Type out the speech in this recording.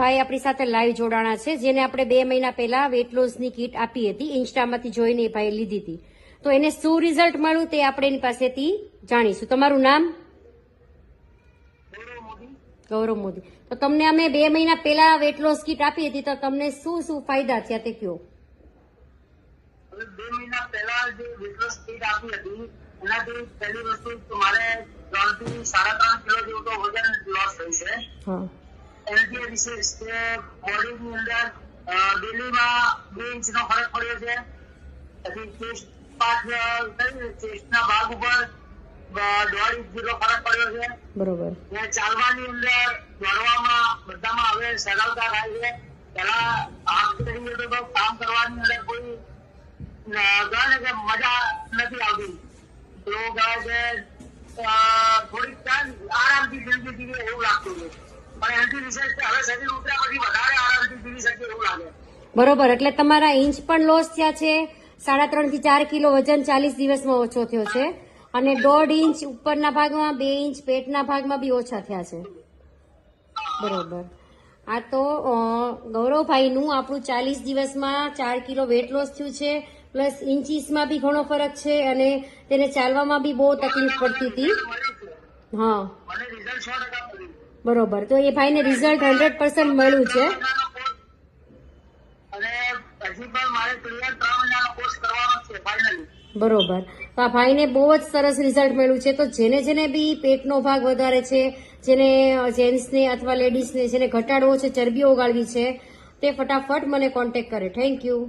ભાઈ આપણી સાથે લાઈવ જોડાણા છે જેને આપણે બે મહિના પહેલા વેટ લોસની કીટ આપી હતી ઇન્સ્ટામાંથી જોઈને એ ભાઈ લીધી હતી. તો એને શું રિઝલ્ટ મળ્યું તે આપણે એની પાસેથી જાણીશું. તમારું નામ? ગૌરવ મોદી. તો તમને અમે બે મહિના પહેલા વેટ લોસ કીટ આપી હતી તો તમને શું શું ફાયદા થયા તે કયો? બે મહિના પહેલા જે વેટ લોસ કીટ આપી હતી એનાથી પહેલી વસ્તુ મારે ત્રણથી સાડા ત્રણ કિલો જેવું તો વજન લોસ થયું છે. હા એનાથી એ વિશેષ કે બોડીની અંદર દિલ્હીમાં બે ઇંચનો ફરક પડ્યો છે. પછી ચેસ્ટ પાર્ટ ચેસ્ટના ભાગ ઉપર દોઢ ઇંચ જેટલો ફરક પડ્યો છે. બરોબર. ને ચાલવાની અંદર દોડવામાં બધામાં હવે સરળતા થાય છે. પેલા હાથ તરીકે તો કામ કરવાની અંદર કોઈ ને કે મજા નથી આવતી. તો કહે છે થોડીક આરામથી જિંદગી જીવીએ એવું લાગતું છે. પણ એનાથી વિશેષ કે હવે શરીર ઉતર્યા પછી વધારે આરામથી જીવી શકીએ એવું લાગે. બરોબર એટલે તમારા ઇંચ પણ લોસ થયા છે. સાડા ત્રણથી ચાર કિલો વજન ચાલીસ દિવસમાં ઓછો થયો છે. અને દોઢ ઇંચ ઉપરના ભાગમાં બે ઇંચ પેટના ભાગમાં બી ઓછા થયા છે. બરોબર. આ તો ગૌરવભાઈનું આપણું ચાલીસ દિવસમાં ચાર કિલો વેટ લોસ થયું છે. પ્લસ ઇન્ચીસમાં બી ઘણો ફરક છે અને તેને ચાલવામાં બી બહુ તકલીફ પડતી હતી. હા. બરોબર. તો એ ભાઈને રિઝલ્ટ હંડ્રેડ પર્સન્ટ મળ્યું છે. બરોબર. તો આ ભાઈને બહુ જ સરસ રિઝલ્ટ મળ્યું છે. તો જેને જેને બી પેટનો ભાગ વધારે છે જેને જેન્ટ્સને અથવા લેડીઝને જેને ઘટાડવો છે ચરબી ઓગાળવી છે તે ફટાફટ મને કોન્ટેક્ટ કરે. Thank you